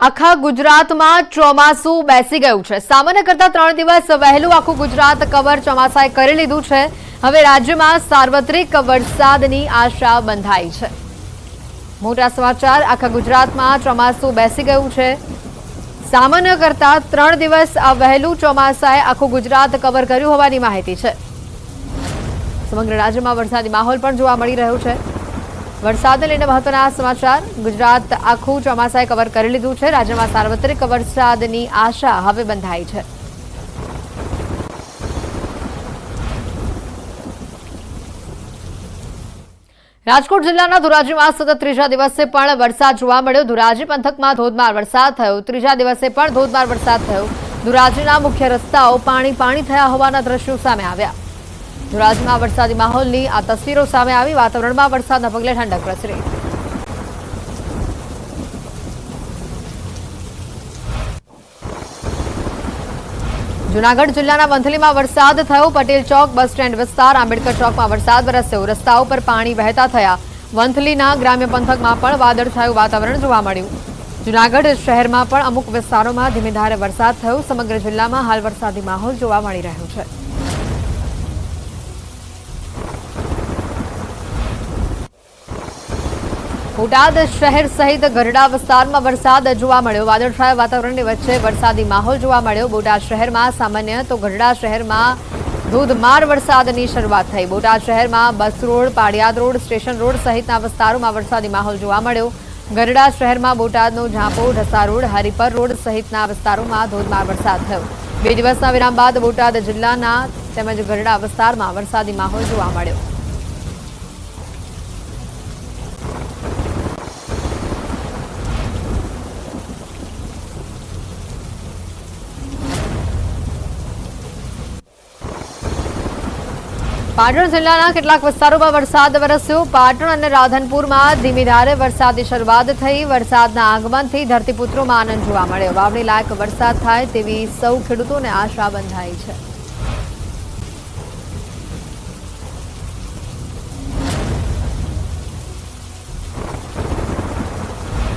આખા ગુજરાતમાં ચોમાસું બેસી ગયું છે. સામાન્ય કરતા ત્રણ દિવસ વહેલું આખું ગુજરાત કવર ચોમાસાએ કરી લીધું છે. હવે રાજ્યમાં સાર્વત્રિક વરસાદની આશા બંધાઈ છે. મોટા સમાચાર, આખા ગુજરાતમાં ચોમાસું બેસી ગયું છે. સામાન્ય કરતા ત્રણ દિવસ આ વહેલું ચોમાસાએ આખું ગુજરાત કવર કર્યું હોવાની માહિતી છે. સમગ્ર રાજ્યમાં વરસાદી માહોલ પણ જોવા મળી રહ્યો છે. વરસાદને લઈને મહત્વના સમાચાર. ગુજરાત આખું ચોમાસાએ કવર કરી લીધું છે. રાજ્યમાં સાર્વત્રિક વરસાદની આશા હવે બંધાઈ છે. રાજકોટ જિલ્લાના ધોરાજીમાં સતત ત્રીજા દિવસે પણ વરસાદ જોવા મળ્યો. ધોરાજી પંથકમાં ધોધમાર વરસાદ થયો. ત્રીજા દિવસે પણ ધોધમાર વરસાદ થયો. ધોરાજીના મુખ્ય રસ્તાઓ પાણી પાણી થયા હોવાના દ્રશ્યો સામે આવ્યા. ધોરાજીમાં વરસાદી માહોલની આ તસવીરો સામે આવી. વાતાવરણમાં વરસાદના પગલે ઠંડક પ્રસરી. જૂનાગઢ જિલ્લાના વંથલીમાં વરસાદ થયો. પટેલ ચોક, બસ સ્ટેન્ડ વિસ્તાર, આંબેડકર ચોકમાં વરસાદ વરસ્યો. રસ્તાઓ પર પાણી વહેતા થયા. વંથલીના ગ્રામ્ય પંથકમાં પણ વાદળછાયું વાતાવરણ જોવા મળ્યું. જુનાગઢ શહેરમાં પણ અમુક વિસ્તારોમાં ધીમી ધારે વરસાદ થયો. સમગ્ર જિલ્લામાં હાલ વરસાદી માહોલ જોવા મળી રહ્યો છે. બોટાદ શહેર સહિત ગરડા વિસ્તારમાં વરસાદ જોવા મળ્યો. વાદળછાયા વાતાવરણની વચ્ચે વરસાદી માહોલ જોવા મળ્યો. બોટાદ શહેરમાં સામાન્ય તો ગરડા શહેરમાં ધોધમાર વરસાદની શરૂઆત થઈ. બોટાદ શહેરમાં bus road Padiyad road, station road સહિતના વિસ્તારોમાં વરસાદી માહોલ જોવા મળ્યો. ગરડા શહેરમાં બોટાદનો ઝાંપો, ઢસા રોડ, હરિપર રોડ સહિતના વિસ્તારોમાં ધોધમાર વરસાદ થયો. બે દિવસના વિરામ બાદ બોટાદ જિલ્લાના તેમજ ગરડા વિસ્તારમાં વરસાદી માહોલ જોવા મળ્યો. પાટણ જિલ્લાના કેટલાક વિસ્તારોમાં વરસાદ વરસ્યો. પાટણ અને રાધનપુરમાં ધીમી ધારે વરસાદની શરૂઆત થઈ. વરસાદના આગમનથી ધરતીપુત્રોમાં આનંદ જોવા મળ્યો. વાવણી લાયક વરસાદ થાય તેવી સૌ ખેડૂતોને આશા બંધાઈ છે.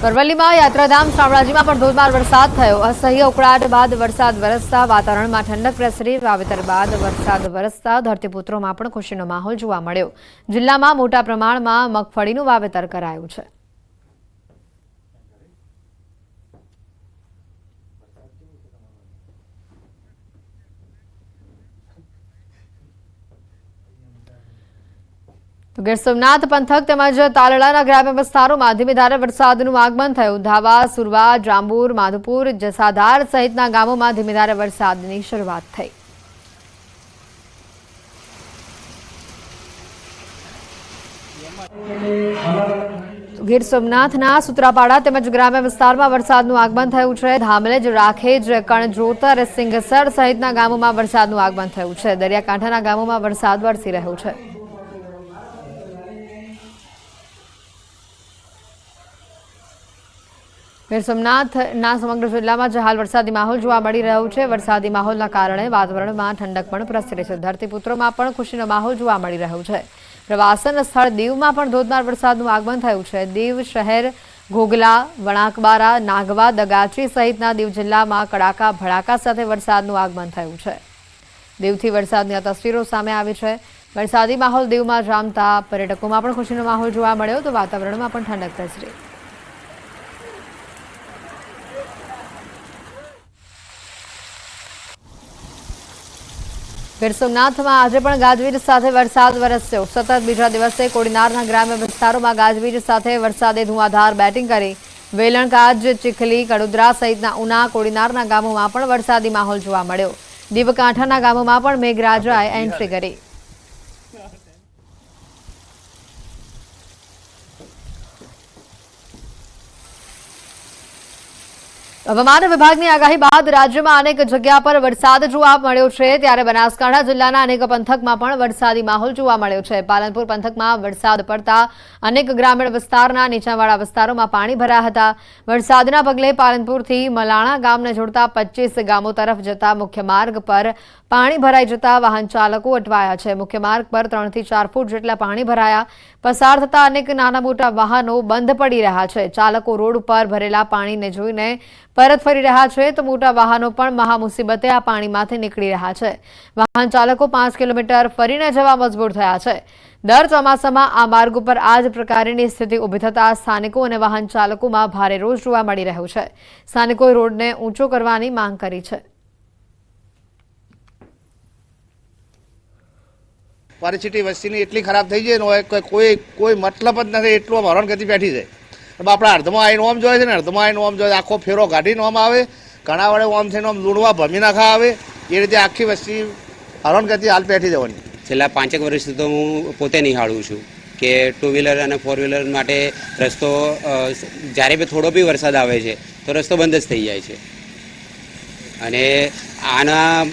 પરવલ્લીમાં યાત્રાધામ શામળાજીમાં પણ ધોધમાર વરસાદ થયો. અસહ્ય ઉકળાટ બાદ વરસાદ વરસતા, વાતાવરણમાં ઠંડક પ્રસરી, વાવેતર બાદ વરસાદ વરસતા ધરતીપુત્રોમાં પણ ખુશીનો માહોલ જોવા મળ્યો. જિલ્લામાં મોટા પ્રમાણમાં મગફળીનું વાવેતર કરાયું છે. ગીર સોમનાથ પંથક તેમજ તાલડાના ગ્રામ્ય વિસ્તારોમાં ધીમી ધારે વરસાદનું આગમન થયું. ધાવા સુરવા, જાંબુર, માધુપુર, જસાધાર સહિતના ગામોમાં ધીમી ધારે વરસાદની શરૂઆત થઈ. ગીર સોમનાથના સુત્રાપાડા તેમજ ગ્રામ્ય વિસ્તારમાં વરસાદનું આગમન થયું છે. ધામલેજ, રાખેજ, કણજોતર, સિંગસર સહિતના ગામોમાં વરસાદનું આગમન થયું છે. દરિયાકાંઠાના ગામોમાં વરસાદ વરસી રહ્યો છે. ગીર સોમનાથના સમગ્ર જિલ્લામાં જે હાલ વરસાદી માહોલ જોવા મળી રહ્યો છે. વરસાદી માહોલના કારણે વાતાવરણમાં ઠંડક પણ પ્રસરી છે. ધરતીપુત્રોમાં પણ ખુશીનો માહોલ જોવા મળી રહ્યો છે. પ્રવાસન સ્થળ દીવમાં પણ ધોધમાર વરસાદનું આગમન થયું છે. દીવ શહેર, ઘોઘલા, વણાકબારા, નાગવા, દગાચી સહિતના દીવ જિલ્લામાં કડાકા, ભડાકા સાથે વરસાદનું આગમન થયું છે. દીવથી વરસાદની આ તસવીરો સામે આવી છે. વરસાદી માહોલ દીવમાં જામતા પર્યટકોમાં પણ ખુશીનો માહોલ જોવા મળ્યો તો વાતાવરણમાં પણ ઠંડક પ્રસરી. ગીર સોમનાથમાં આજે પણ ગાજવીજ સાથે વરસાદ વરસ્યો. સતત બીજા દિવસે કોડીનારના ગ્રામ્ય વિસ્તારોમાં ગાજવીજ સાથે વરસાદે ધુઆધાર બેટિંગ કરી. વેલણકાજ ચીખલી કડોદરા સહિતના ઉના કોડીનારના ગામોમાં પણ વરસાદી માહોલ જોવા મળ્યો. દીવકાંઠાના ગામોમાં પણ મેઘરાજાએ એન્ટ્રી કરી. હવામાન વિભાગની આગાહી બાદ રાજ્યમાં અનેક જગ્યા પર વરસાદ જોવા મળ્યો છે. ત્યારે બનાસકાંઠા જિલ્લાના અનેક પંથકમાં પણ વરસાદી માહોલ જોવા મળ્યો છે. પાલનપુર પંથકમાં વરસાદ પડતા અનેક ગ્રામીણ વિસ્તારના નીચાણવાળા વિસ્તારોમાં પાણી ભરાયા હતા. વરસાદના પગલે પાલનપુરથી મલાણા ગામને જોડતા પચીસ ગામો તરફ જતા મુખ્ય માર્ગ પર પાણી ભરાઈ જતા વાહન ચાલકો અટવાયા છે. મુખ્ય માર્ગ પર ત્રણથી ચાર ફૂટ જેટલા પાણી ભરાયા. પસાર થતા અનેક નાના મોટા વાહનો બંધ પડી રહ્યા છે. ચાલકો રોડ ઉપર ભરેલા પાણીને જોઈને પરત ફરી રહ્યા છે તો મોટા વાહનો પણ મહામુસીબતે આ પાણીમાંથી નીકળી રહ્યા છે. વાહન ચાલકો પાંચ કિલોમીટર ફરીને જવા મજબૂર થયા છે. દર ચોમાસામાં આ માર્ગ ઉપર આ જ પ્રકારની સ્થિતિ ઊભી થતા સ્થાનિકો અને વાહન ચાલકોમાં ભારે રોષ જોવા મળી રહ્યો છે. સ્થાનિકોએ રોડને ઊંચો કરવાની માંગ કરી છે. પરિસ્થિતિ વસ્તીની એટલી ખરાબ થઈ જાય ને, કોઈ કોઈ મતલબ જ નથી, એટલું હરણગતિ બેઠી હવે આપણે અર્ધમાં આવીને ઓમ જોઈએ છે ને, અર્ધમાં આવીને ઓમ જોઈએ આખો ફેરો કાઢીને ઓમ આવે. ઘણા વડે ઓમ થઈને ઓમ લૂણવા ભમી નાખા આવે. એ રીતે આખી વસ્તી હરણગતિ હાલ પેઠી જવાની. છેલ્લા પાંચેક વર્ષથી તો હું પોતે નિહાળું છું કે ટુ વ્હીલર અને ફોર વ્હીલર માટે રસ્તો જ્યારે બી થોડો બી વરસાદ આવે છે, તો રસ્તો બંધ જ થઈ જાય છે. અને આના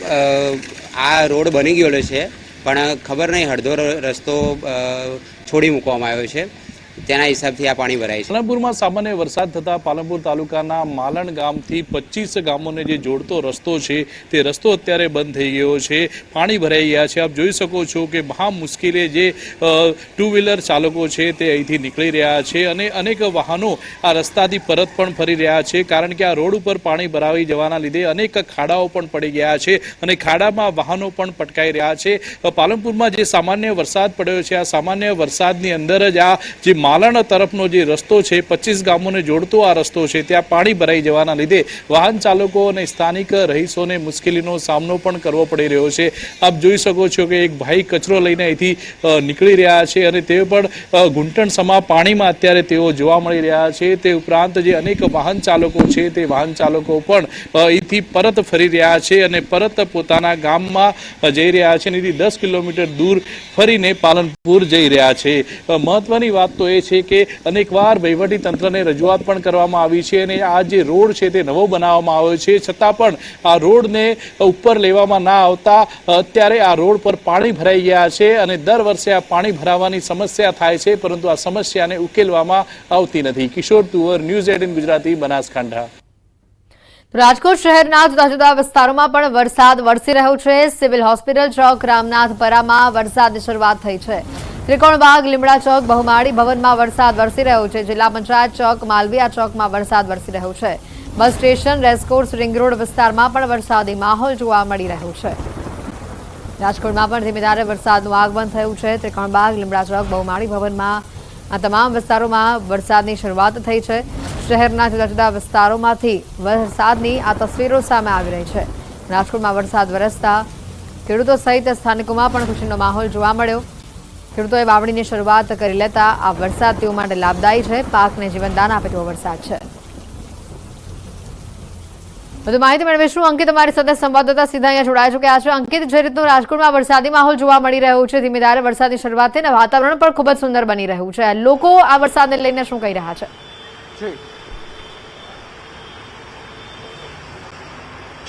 આ રોડ બની ગયેલો છે, પણ ખબર નહીં અડધો રસ્તો છોડી મૂકવામાં આવ્યો છે. તેના હિસાબથી આ પાણી ભરાય છે. પાલનપુરમાં સામાન્ય વરસાદ થતા પાલનપુર તાલુકાના માલણ ગામથી પચીસ ગામોને જે જોડતો રસ્તો છે, તે રસ્તો અત્યારે બંધ થઈ ગયો છે. પાણી ભરાઈ ગયા છે. આપ જોઈ શકો છો કે મહા મુશ્કેલી જે ટુ વ્હીલર ચાલકો છે, તે અહીંથી નીકળી રહ્યા છે અને અનેક વાહનો આ રસ્તાથી પરત પણ ફરી રહ્યા છે. કારણ કે આ રોડ ઉપર પાણી ભરાવી જવાના લીધે અનેક ખાડાઓ પણ પડી ગયા છે અને ખાડામાં વાહનો પણ પટકાઈ રહ્યા છે. પાલનપુરમાં જે સામાન્ય વરસાદ પડ્યો છે, આ સામાન્ય વરસાદની અંદર જ આ જે માલણ તરફનો જે રસ્તો છે, પચીસ ગામોને જોડતો આ રસ્તો છે, ત્યાં પાણી ભરાઈ જવાના લીધે વાહન ચાલકો અને સ્થાનિક રહીશોને મુશ્કેલીનો સામનો પણ કરવો પડી રહ્યો છે. આપ જોઈ શકો છો કે એક ભાઈ કચરો લઈને અહીંથી નીકળી રહ્યા છે અને તે પણ ઘૂંટણ સમા પાણીમાં અત્યારે તેઓ જોવા મળી રહ્યા છે. તે ઉપરાંત જે અનેક વાહન ચાલકો છે, તે વાહન ચાલકો પણ અહીંથી પરત ફરી રહ્યા છે અને પરત પોતાના ગામમાં જઈ રહ્યા છે અને દસ કિલોમીટર દૂર ફરીને પાલનપુર જઈ રહ્યા છે. મહત્વની વાત તો એ છે કે અનેકવાર તંત્રને રજૂઆત પણ કરવામાં આવી છે અને આ જે રોડ છે તે નવો બનાવવામાં આવ્યો છે. છતાં પણ આ રોડને ઉપર લેવામાં ના આવતા અત્યારે આ રોડ પર પાણી ભરાઈ ગયા છે અને દર વર્ષે આ પાણી ભરાવાની સમસ્યા થાય છે, પરંતુ આ સમસ્યાને ઉકેલવામાં આવતી નથી. Kishor Tuvar, news eighteen Gujarati, Banaskantha. Rajkot શહેરના જુદા જુદા વિસ્તારોમાં પણ વરસાદ વરસી રહ્યો છે. સિવિલ હોસ્પિટલ ચોક, રામનાથપરામાં વરસાદની શરૂઆત થઈ છે. ત્રિકોણબાગ લીમડા ચોક બહુમાળી ભવનમાં વરસાદ વરસી રહ્યો છે. જિલ્લા પંચાયત ચોક માલવીયા ચોકમાં વરસાદ વરસી રહ્યો છે. Bus station racecourse ring road વિસ્તારમાં પણ વરસાદી માહોલ જોવા મળી રહ્યો છે. રાજકોટમાં પણ ધીમીધારે વરસાદનું આગમન થયું છે. ત્રિકોણબાગ, લીમડા ચોક, બહુમાળી ભવનમાં આ તમામ વિસ્તારોમાં વરસાદની શરૂઆત થઈ છે. શહેરના જુદા જુદા વિસ્તારોમાંથી વરસાદની આ તસવીરો સામે આવી રહી છે. રાજકોટમાં વરસાદ વરસતા ખેડૂતો સહિત સ્થાનિકોમાં પણ ખુશીનો માહોલ જોવા મળ્યો. ખેડૂતોએ વાવણીની શરૂઆત કરી લેતા આ વરસાદ તેઓ માટે લાભદાયી છે. પાકને જીવનદાન આપે તેવો વરસાદ છે. વધુ માહિતી મેળવીશું. અંકિત અમારી સાથે સંવાદદાતા સીધા અહીંયા જોડાયા ચૂક્યા છે. અંકિત, જે રીતનું રાજકોટમાં વરસાદી માહોલ જોવા મળી રહ્યો છે, ધીમે ધારે વરસાદની શરૂઆત થઈને વાતાવરણ પણ ખૂબ જ સુંદર બની રહ્યું છે. લોકો આ વરસાદને લઈને શું કહી રહ્યા છે?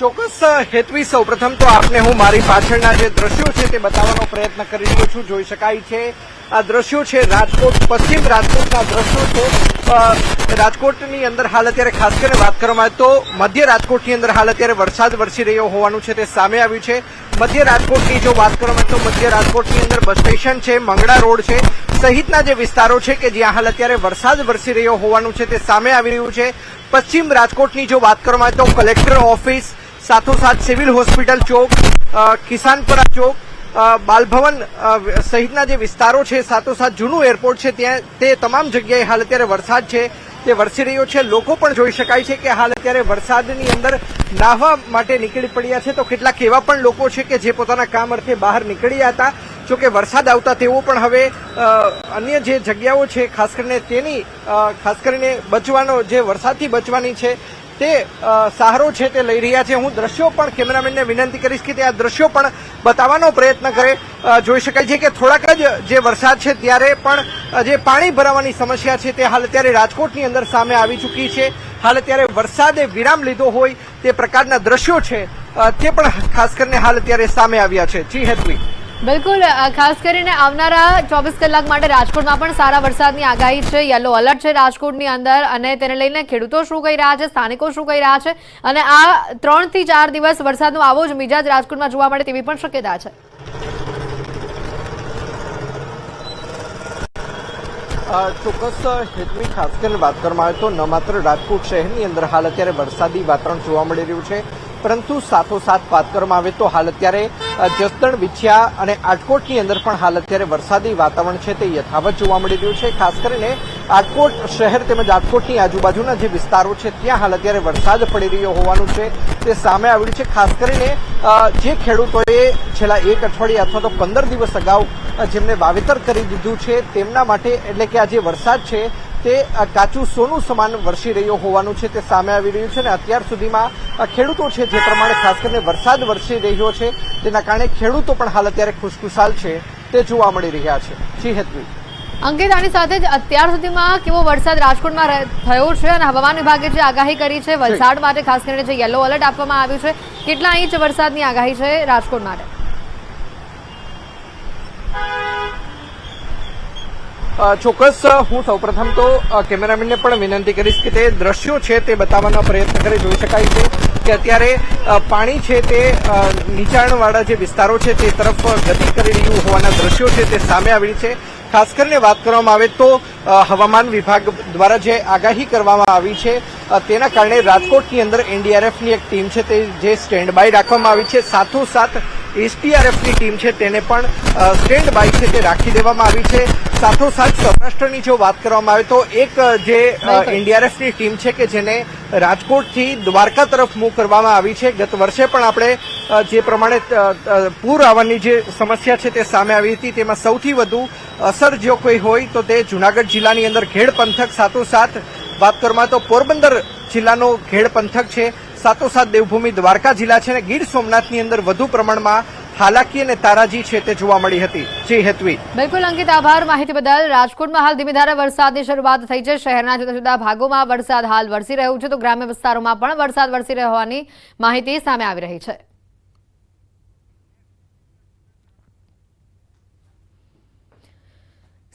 ચોક્કસ હેતવી સૌ પ્રથમ તો આપને હું મારી પાછળના જે દ્રશ્યો છે તે બતાવવાનો પ્રયત્ન કરી રહ્યો છું, જોઈ શકાય છે. આ દ્રશ્યો છે રાજકોટ, પશ્ચિમ રાજકોટના દ્રશ્યો છે. રાજકોટની અંદર હાલ અત્યારે ખાસ કરીને વાત કરવામાં આવે તો મધ્ય રાજકોટની અંદર હાલ અત્યારે વરસાદ વરસી રહ્યો હોવાનું છે તે સામે આવ્યું છે. મધ્ય રાજકોટની જો વાત કરવામાં આવે તો મધ્ય રાજકોટની અંદર બસ સ્ટેશન છે, મંગળા રોડ છે. સહિતના જે વિસ્તારો છે કે જ્યાં હાલ અત્યારે વરસાદ વરસી રહ્યો હોવાનું છે તે સામે આવી રહ્યું છે. પશ્ચિમ રાજકોટની જો વાત કરવામાં આવે તો કલેક્ટર ઓફિસ સાથોસાથ સિવિલ હોસ્પિટલ ચોક કિસાનપરા ચોક બાલભવન સહિતના જે વિસ્તારો છે, સાથોસાથ જૂનું એરપોર્ટ છે, ત્યાં તે તમામ જગ્યાએ હાલ અત્યારે વરસાદ છે. તે વરસી રહ્યો છે, લોકો પણ જોઈ શકાય છે કે હાલ અત્યારે વરસાદની અંદર નાહવા માટે નીકળી પડ્યા છે. તો કેટલાક એવા પણ લોકો છે કે જે પોતાના કામ અર્થે બહાર નીકળ્યા હતા. જોકે વરસાદ આવતા તેઓ પણ હવે અન્ય જે જગ્યાઓ છે, ખાસ કરીને તેની ખાસ કરીને બચવાનો, જે વરસાદથી બચવાની છે તે સહારો છે તે લઈ રહ્યા છે. હું દ્રશ્યો પણ કેમેરામેનને વિનંતી કરીશ કે તે આ દ્રશ્યો પણ બતાવવાનો પ્રયત્ન કરે. જોઈ શકાય છે કે થોડાક જ, જે વરસાદ છે ત્યારે પણ જે પાણી ભરાવાની સમસ્યા છે તે હાલ અત્યારે રાજકોટની અંદર સામે આવી ચૂકી છે. હાલ અત્યારે વરસાદે વિરામ લીધો હોય તે પ્રકારના દ્રશ્યો છે. તે પણ ખાસ કરીને હાલ અત્યારે સામે આવ્યા છે. જી હેતવી બિલકુલ ખાસ કરીને આવનારા ચોવીસ કલાક માટે રાજકોટમાં પણ સારા વરસાદની આગાહી છે. યલો એલર્ટ છે રાજકોટની અંદર અને તેને લઈને ખેડૂતો શું કહી રહ્યા છે, સ્થાનિકો શું કહી રહ્યા છે અને આ ત્રણથી ચાર દિવસ વરસાદનો આવો જ મિજાજ રાજકોટમાં જોવા મળે તેવી પણ શક્યતા છે. ચોક્કસ હેતની ખાસ કરીને વાત કરવામાં આવે તો ન માત્ર રાજકોટ શહેરની અંદર હાલ અત્યારે વરસાદી વાતાવરણ જોવા મળી રહ્યું છે. પરંતુ સાથોસાથ વાત કરવામાં આવે તો હાલ અત્યારે જસદણ, વિછિયા અને આટકોટની અંદર પણ હાલ અત્યારે વરસાદી વાતાવરણ છે તે યથાવત જોવા મળી રહ્યું છે. ખાસ કરીને આટકોટ શહેર તેમજ આટકોટની આજુબાજુના જે વિસ્તારો છે, ત્યાં હાલ અત્યારે વરસાદ પડી રહ્યો હોવાનું છે તે સામે આવ્યું છે. ખાસ કરીને જે ખેડૂતોએ છેલ્લા એક અઠવાડિયા અથવા તો પંદર દિવસ અગાઉ જેમને વાવેતર કરી દીધું છે તેમના માટે, એટલે કે આ જે વરસાદ છે તે કાચું સોનું સમાન વરસી રહ્યો હોવાનું છે તે સામે આવી રહ્યું છે અને અત્યાર સુધીમાં ખેડૂતો છે જે પ્રમાણે ખાસ કરીને વરસાદ વરસી રહ્યો છે તેના કારણે ખેડૂતો પણ હાલ અત્યારે ખુશખુશાલ છે તે જોવા મળી રહ્યા છે. જી હેતવી. અંકિત આની સાથે જ અત્યાર સુધીમાં કેવો વરસાદ રાજકોટમાં થયો છે અને હવામાન વિભાગે જે આગાહી કરી છે વલસાડ માટે ખાસ કરીને જે યલો એલર્ટ આપવામાં આવ્યું છે કેટલા ઇંચ વરસાદની આગાહી છે રાજકોટ માટે? ચોક્કસ, હું સૌપ્રથમ તો કેમેરામેનને પણ વિનંતી કરીશ કે તે દ્રશ્યો છે તે બતાવવાનો પ્રયત્ન કરે જોઈ શકાય છે કે અત્યારે પાણી છે તે નીચાણવાળા જે વિસ્તારો છે તે તરફ ગતિ કરી રહ્યું હોવાના દ્રશ્યો છે તે સામે આવી છે. ખાસ કરીને વાત કરવામાં આવે તો હવામાન વિભાગ દ્વારા જે આગાહી કરવામાં આવી છે તેના કારણે રાજકોટની અંદર એનડીઆરએફની એક ટીમ છે તે જે સ્ટેન્ડ બાય રાખવામાં આવી છે. સાથોસાથ એસડીઆરએફની ટીમ છે તેને પણ સ્ટેન્ડ બાય છે તે રાખી દેવામાં આવી છે. સાથોસાથ સૌરાષ્ટ્રની જો વાત કરવામાં આવે તો એક જે. એનડીઆરએફની ટીમ છે કે જેને રાજકોટથી દ્વારકા તરફ મૂવ કરવામાં આવી છે. ગત વર્ષે પણ આપણે જે પ્રમાણે પૂર આવવાની જે સમસ્યા છે તે સામે આવી હતી. તેમાં સૌથી વધુ અસર જો કોઈ હોય તો તે જુનાગઢ જિલ્લાની અંદર ઘેડ પંથક સાથોસાથ વાત કરવામાં તો પોરબંદર જિલ્લાનો ઘેડ પંથક છે. સાથોસાથ દેવભૂમિ દ્વારકા જિલ્લા છે અને ગીર સોમનાથની અંદર વધુ પ્રમાણમાં હાલાકી અને તારાજી છે તે જોવા મળી હતી. જે હેતવી બિલકુલ, અંકિત આભાર માહિતી બદલ. રાજકોટમાં હાલ ધીમી ધારે વરસાદની શરૂઆત થઈ છે. શહેરના જુદા જુદા ભાગોમાં વરસાદ હાલ વરસી રહ્યું છે. તો ગ્રામ્ય વિસ્તારોમાં પણ વરસાદ વરસી રહ્યો હોવાની માહિતી સામે આવી રહી છે.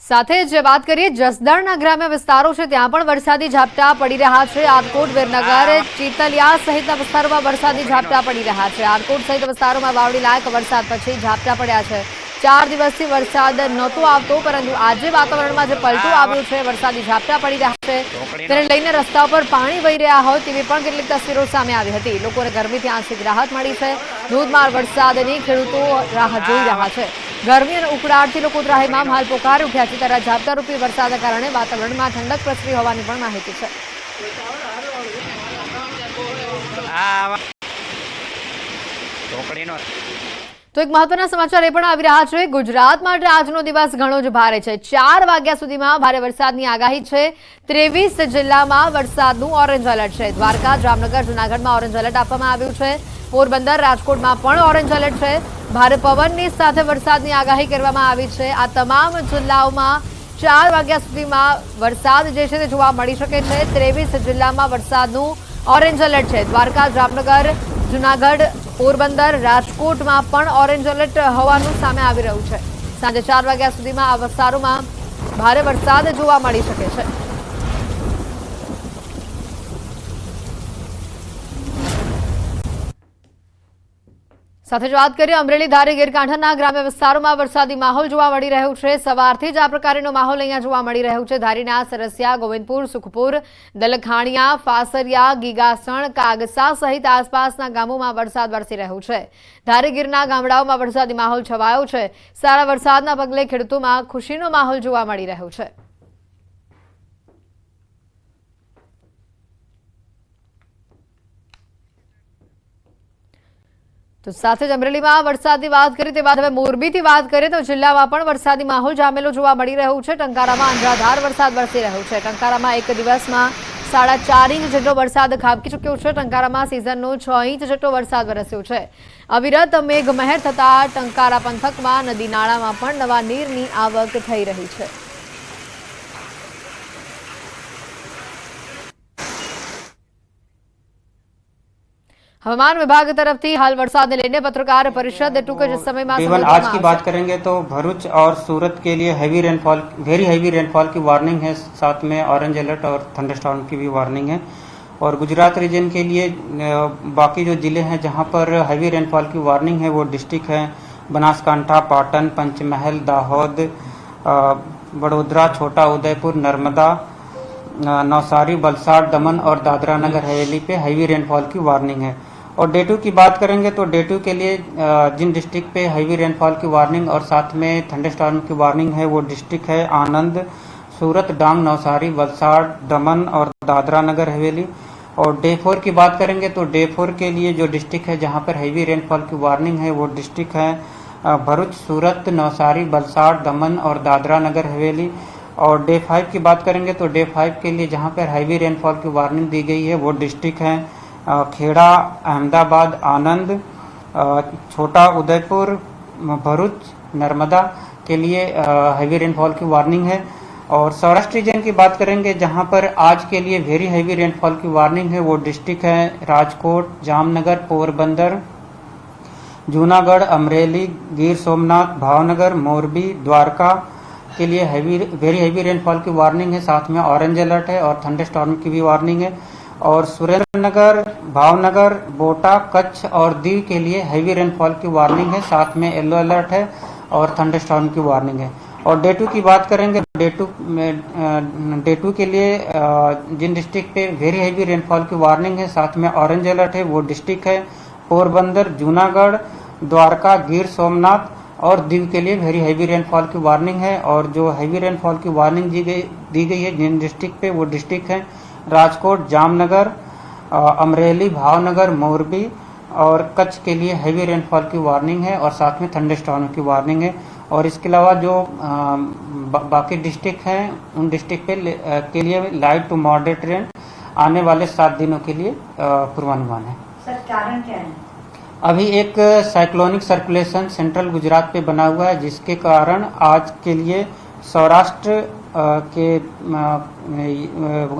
સાથે જ વાત કરીએ, જસદણના ગ્રામ્ય વિસ્તારો છે, ત્યાં પણ વરસાદી ઝાપટા પડી રહ્યા છે. આરકોટ, વિરનગર, ચીતલિયા સહિતના વિસ્તારોમાં વરસાદી ઝાપટા પડી રહ્યા છે. આરકોટ સહિત વિસ્તારોમાં વાવડી લાયક વરસાદ પછી ઝાપટા પડ્યા છે. ચાર દિવસથી વરસાદ નહોતો આવતો, પરંતુ આજે વાતાવરણમાં જે પલટો આવ્યો છે, વરસાદી ઝાપટા પડી રહ્યા છે. તેને લઈને રસ્તા પર પાણી વહી રહ્યા હોય તેવી પણ કેટલીક તસવીરો સામે આવી હતી. લોકોને ગરમીથી આંશિક રાહત મળી છે. ધોધમાર વરસાદની ખેડૂતો રાહત જોઈ રહ્યા છે. ગરમી અને ઉકળાટથી લોકો ત્રાહીમામ હાલ પોકાર ઉઠ્યા છે. ત્યારે ઝાપટારૂપી વરસાદના કારણે વાતાવરણમાં ઠંડક પ્રસરી હોવાની પણ માહિતી છે. તો એક મહત્વના સમાચાર એ પણ આવી રહ્યા છે. ગુજરાત માટે આજનો દિવસ ઘણો જ ભારે છે. ચાર વાગ્યા સુધીમાં ભારે વરસાદની આગાહી છે. ત્રેવીસ જિલ્લામાં વરસાદનું ઓરેન્જ એલર્ટ છે. દ્વારકા, જામનગર, જુનાગઢમાં ઓરેન્જ એલર્ટ આપવામાં આવ્યું છે. પોરબંદર, રાજકોટમાં પણ ઓરેન્જ એલર્ટ છે. ભારે પવનની સાથે વરસાદની આગાહી કરવામાં આવી છે. આ તમામ જિલ્લાઓમાં ચાર વાગ્યા સુધીમાં વરસાદ જે છે તે જોવા મળી શકે છે. ત્રેવીસ જિલ્લામાં વરસાદનું ઓરેન્જ એલર્ટ છે. દ્વારકા, જામનગર, જુનાગઢ પોરબંદર રાજકોટમાં પણ ઓરેન્જ એલર્ટ હોવાનું સામે આવી રહ્યું છે. સાંજે ચાર વાગ્યા સુધીમાં આ વિસ્તારોમાં ભારે વરસાદ જોવા મળી શકે છે. સાથે જ વાત કરીએ, અમરેલી ધારી ગીરકાંઠાના ગ્રામ્ય વિસ્તારોમાં વરસાદી માહોલ જોવા મળી રહ્યો છે. સવારથી જ આ પ્રકારનો માહોલ અહીંયા જોવા મળી રહ્યો છે. ધારીના સરસિયા, ગોવિંદપુર, સુખપુર, દલખાણિયા, ફાસરિયા, ગીગાસણ, કાગસા સહિત આસપાસના ગામોમાં વરસાદ વરસી રહ્યો છે. ધારી ગીરના ગામડાઓમાં વરસાદી માહોલ છવાયો છે. સારા વરસાદના પગલે ખેડૂતોમાં ખુશીનો માહોલ જોવા મળી રહ્યો છે. તો સાથે જ અમરેલીમાં વરસાદની વાત કરી, તે બાદ હવે મોરબીથી વાત કરીએ તો જિલ્લામાં પણ વરસાદી માહોલ જામેલો જોવા મળી રહ્યું છે. ટંકારામાં અંધાધાર વરસાદ વરસી રહ્યો છે. ટંકારામાં એક દિવસમાં સાડા ચાર ઇંચ જેટલો વરસાદ ખાબકી ચૂક્યો છે. ટંકારામાં સિઝનનો છ ઇંચ જેટલો વરસાદ વરસ્યો છે. અવિરત મેઘમહેર થતાં ટંકારા પંથકમાં, નદી નાળામાં પણ નવા નીરની આવક થઈ રહી છે. હવામાન વિભાગ તરફથી હાલ વરસાદને લઈને પત્રકાર પરિષદ ટૂંક જ સમયમાં केवल आज સંબોધવામાં की આવશે. बात करेंगे तो भरूच और सूरत के लिए heavy rainfall very heavy rainfall की वार्निंग है साथ में ऑरेंज अलर्ट और थंडरस्टॉर्म की भी वार्निंग है और गुजरात रीजन के लिए अ, बाकी जो जिले हैं जहां पर हैवी रेनफॉल की वार्निंग है वो डिस्ट्रिक्ट है बनासकांठा पाटन पंचमहल दाहोद अ, बड़ोदरा छोटा उदयपुर नर्मदा अ, नवसारी वलसाड़ दमन और दादरा नगर हवेली पे हैवी रेनफॉल की वार्निंग है और डे टू की बात करेंगे तो डे टू के लिए जिन डिस्ट्रिक्ट पे हैवी रेनफॉल की वार्निंग और साथ में थंडरस्टॉर्म की वार्निंग है, वो डिस्ट्रिक्ट है आनंद, सूरत, डांग, नवसारी, वलसाड़, दमन और दादरा नगर हवेली। और डे फोर की बात करेंगे तो डे फोर के लिए जो डिस्ट्रिक्ट है जहाँ पर हैवी रेनफॉल की वार्निंग है, वो डिस्ट्रिक्ट है भरूच, सूरत, नवसारी बलसाड़ दमन और दादरा नगर हवेली। और डे फाइव की बात करेंगे तो डे फाइव के लिए जहाँ पर हैवी रेनफॉल की वार्निंग दी गई है, वो डिस्ट्रिक्ट है। खेड़ा, अहमदाबाद, आनंद छोटा उदयपुर भरूच, नर्मदा के लिए हैवी रेनफॉल की वार्निंग है। और सौराष्ट्र रीजन की बात करेंगे, जहाँ पर आज के लिए वेरी हैवी रेनफॉल की वार्निंग है, वो डिस्ट्रिक्ट है राजकोट, जामनगर, पोरबंदर, जूनागढ़, अमरेली, गिर सोमनाथ, भावनगर, मोरबी, द्वारका के लिए हैवी वेरी हैवी रेनफॉल की वार्निंग है। साथ में ऑरेंज अलर्ट है और थंडर स्टॉर्म की भी वार्निंग है। और सुरेंद्रनगर, भावनगर बोटा कच्छ और दीव के लिए हैवी रेनफॉल की वार्निंग है। साथ में येलो अलर्ट है और थंडर स्टॉर्म की वार्निंग है। और डे टू की बात करेंगे डे टू डे टू के लिए जिन डिस्ट्रिक्ट पे वेरी हैवी रेनफॉल की वार्निंग है, साथ में ऑरेंज अलर्ट है, वो डिस्ट्रिक्ट है। पोरबंदर, जूनागढ़, द्वारका, गिर सोमनाथ और दीव के लिए वेरी हैवी रेनफॉल की वार्निंग है। और जो हैवी रेनफॉल की वार्निंग दी गई दी गई है जिन डिस्ट्रिक्ट पे, वो डिस्ट्रिक्ट है। राजकोट जामनगर अमरेली भावनगर मोरबी और कच्छ के लिए हैवी रेनफॉल की वार्निंग है और साथ में थंडरस्टॉर्म की वार्निंग है। और इसके अलावा जो बा, बाकी डिस्ट्रिक्ट हैं उन डिस्ट्रिक्ट पे के लिए लाइट टू मॉडरेट रेन आने वाले सात दिनों के लिए पूर्वानुमान है। सर कारण क्या है? अभी एक साइक्लोनिक सर्कुलेशन सेंट्रल गुजरात पे बना हुआ है जिसके कारण आज के लिए सौराष्ट्र के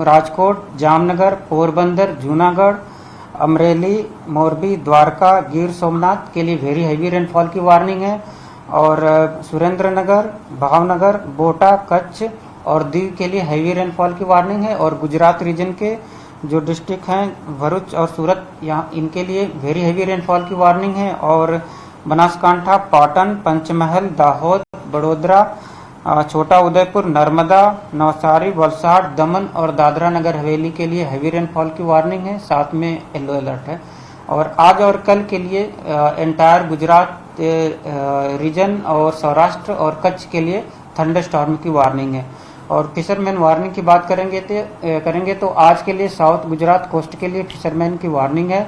राजकोट, जामनगर, पोरबंदर, जूनागढ़, अमरेली, मोरबी, द्वारका, गिर सोमनाथ के लिए वेरी हैवी रेनफॉल की वार्निंग है, और सुरेंद्रनगर, भावनगर, बोटा, कच्छ और दीव के लिए हैवी रेनफॉल की वार्निंग है, और गुजरात रीजन के जो डिस्ट्रिक्ट हैं, भरूच और सूरत, यहाँ, इनके लिए वेरी हैवी रेनफॉल की वार्निंग है, और बनासकांठा, पाटन, पंचमहल, दाहोद, बड़ोदरा छोटा उदयपुर, नर्मदा, नवसारी, वलसाड़, दमन और दादरा नगर हवेली के लिए हैवी रेनफॉल की वार्निंग है। साथ में येलो अलर्ट है। और आज और कल के लिए एंटायर गुजरात रीजन और सौराष्ट्र और कच्छ के लिए थंडर स्टॉर्म की वार्निंग है। और फिशरमैन वार्निंग की बात करेंगे करेंगे तो आज के लिए साउथ गुजरात कोस्ट के लिए फिशरमैन की वार्निंग है।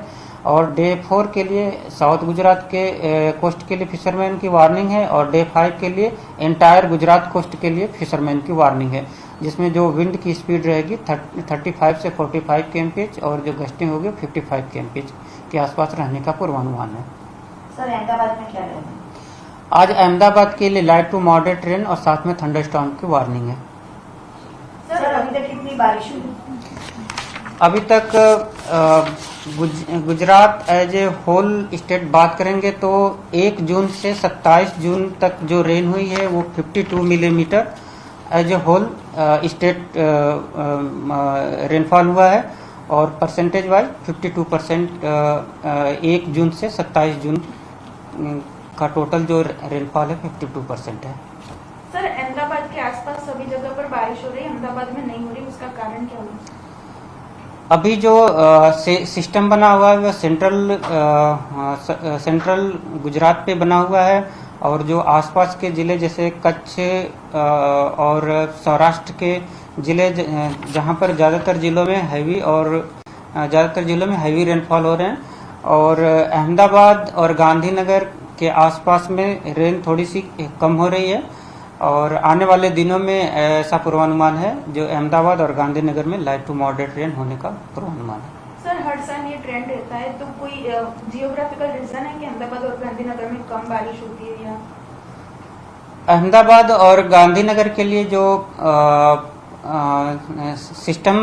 और डे फोर के लिए साउथ गुजरात के कोस्ट के लिए फिशरमैन की वार्निंग है और डे फाइव के लिए एंटायर गुजरात कोस्ट के लिए फिशरमैन की वार्निंग है जिसमें जो विंड की स्पीड रहेगी थर्टी फाइव से फोर्टी फाइव के एमपीएच और जो गस्टिंग होगी फिफ्टी फाइव के एमपीएच के आसपास रहने का पूर्वानुमान है। सर अहमदाबाद में क्या रहेगा आज अहमदाबाद के लिए लाइट टू मॉडरेट ट्रेन और साथ में थंडर की वार्निंग है। सर अभी तक कितनी बारिश हुई? अभी तक गुज, Gujarat as a whole state बात करेंगे तो 1 जून से 27 जून तक जो रेन हुई है वो 52 millimetre as a whole state rainfall हुआ है और परसेंटेज वाइज 52 परसेंट एक जून से 27 जून का टोटल जो रेनफॉल है 52 परसेंट है सर अहमदाबाद के आसपास सभी जगह पर बारिश हो रही है अहमदाबाद में नहीं हो रही उसका कारण क्या होगा अभी जो सिस्टम बना हुआ है वो सेंट्रल सेंट्रल गुजरात पे बना हुआ है और जो आसपास के ज़िले जैसे कच्छ और सौराष्ट्र के ज़िले जहाँ पर ज़्यादातर जिलों में हैवी और ज़्यादातर जिलों में हैवी रेनफॉल हो रहे हैं और अहमदाबाद और गांधीनगर के आसपास में रेन थोड़ी सी कम हो रही है। और आने वाले दिनों में ऐसा पूर्वानुमान है जो अहमदाबाद और गांधीनगर में लाइट टू मॉडरेट रेन होने का पूर्वानुमान है। सर हर साल ये ट्रेंड रहता है तो कोई जियोग्राफिकल रीजन है कि अहमदाबाद और गांधीनगर में कम बारिश होती है या? अहमदाबाद और गांधीनगर के लिए जो अ, अ, सिस्टम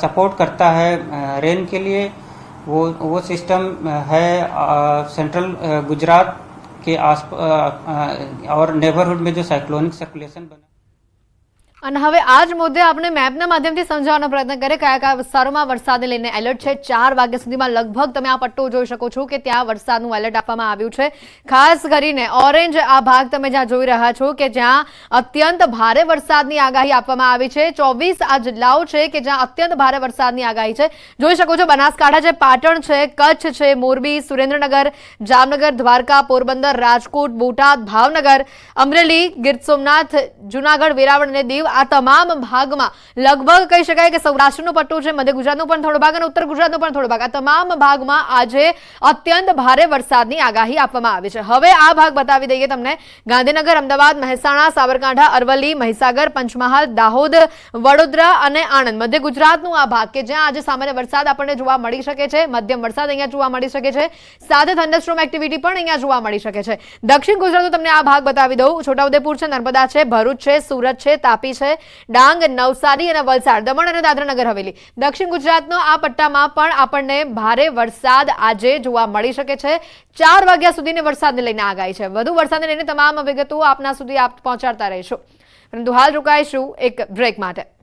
सपोर्ट करता है रेन के लिए वो वो सिस्टम है अ, सेंट्रल गुजरात के आस अ, अ, और नेबरहुड में जो साइक्लोनिक सर्कुलेशन बना અને હવે આ જ મુદ્દે આપણે મેપના માધ્યમથી સમજાવવાનો પ્રયત્ન કરીએ. કયા કયા વિસ્તારોમાં વરસાદને લઈને એલર્ટ છે? ચાર વાગ્યા સુધીમાં લગભગ તમે આ પટ્ટો જોઈ શકો છો કે ત્યાં વરસાદનું એલર્ટ આપવામાં આવ્યું છે. ખાસ કરીને ઓરેન્જ આ ભાગ તમે જ્યાં જોઈ રહ્યા છો કે જ્યાં અત્યંત ભારે વરસાદની આગાહી આપવામાં આવી છે. ચોવીસ આ જિલ્લાઓ છે કે જ્યાં અત્યંત ભારે વરસાદની આગાહી છે. જોઈ શકો છો બનાસકાંઠા છે, પાટણ છે, કચ્છ છે, મોરબી, સુરેન્દ્રનગર, જામનગર, દ્વારકા, પોરબંદર, રાજકોટ, બોટાદ, ભાવનગર, અમરેલી, ગીર સોમનાથ, જુનાગઢ, વેરાવળ અને દીવ આ તમામ ભાગમાં. લગભગ કહી શકાય કે સૌરાષ્ટ્રનો પટ્ટો છે, મધ્ય ગુજરાતનો પણ થોડો ભાગ અને ઉત્તર ગુજરાતનો પણ થોડો ભાગ. આ તમામ ભાગમાં આજે અત્યંત ભારે વરસાદની આગાહી આપવામાં આવી છે. હવે આ ભાગ બતાવી દઈએ તમને. ગાંધીનગર, અમદાવાદ, મહેસાણા, સાબરકાંઠા, અરવલ્લી, મહીસાગર, પંચમહાલ, દાહોદ, વડોદરા અને આણંદ. મધ્ય ગુજરાતનું આ ભાગ કે જ્યાં આજે સામાન્ય વરસાદ આપણને જોવા મળી શકે છે, મધ્યમ વરસાદ અહીંયા જોવા મળી શકે છે, સાથે થંડરસ્ટ્રોમ એક્ટિવિટી પણ અહીંયા જોવા મળી શકે છે. દક્ષિણ ગુજરાતનો તમને આ ભાગ બતાવી દઉં. છોટાઉદેપુર છે, નર્મદા છે, ભરૂચ છે, સુરત છે, તાપી છે. ડાંગ, નવસારી અને વલસાડ, દમણ અને દાદરાનગર હવેલી. દક્ષિણ ગુજરાતનો આ પટ્ટામાં પણ આપણને ભારે વરસાદ આજે જોવા મળી શકે છે. ચાર વાગ્યા સુધીની વરસાદને લઈને આગાહી છે. વધુ વરસાદને લઈને તમામ વિગતો આપના સુધી આપ પહોંચાડતા રહીશું. પરંતુ હાલ રોકાઈશું એક બ્રેક માટે.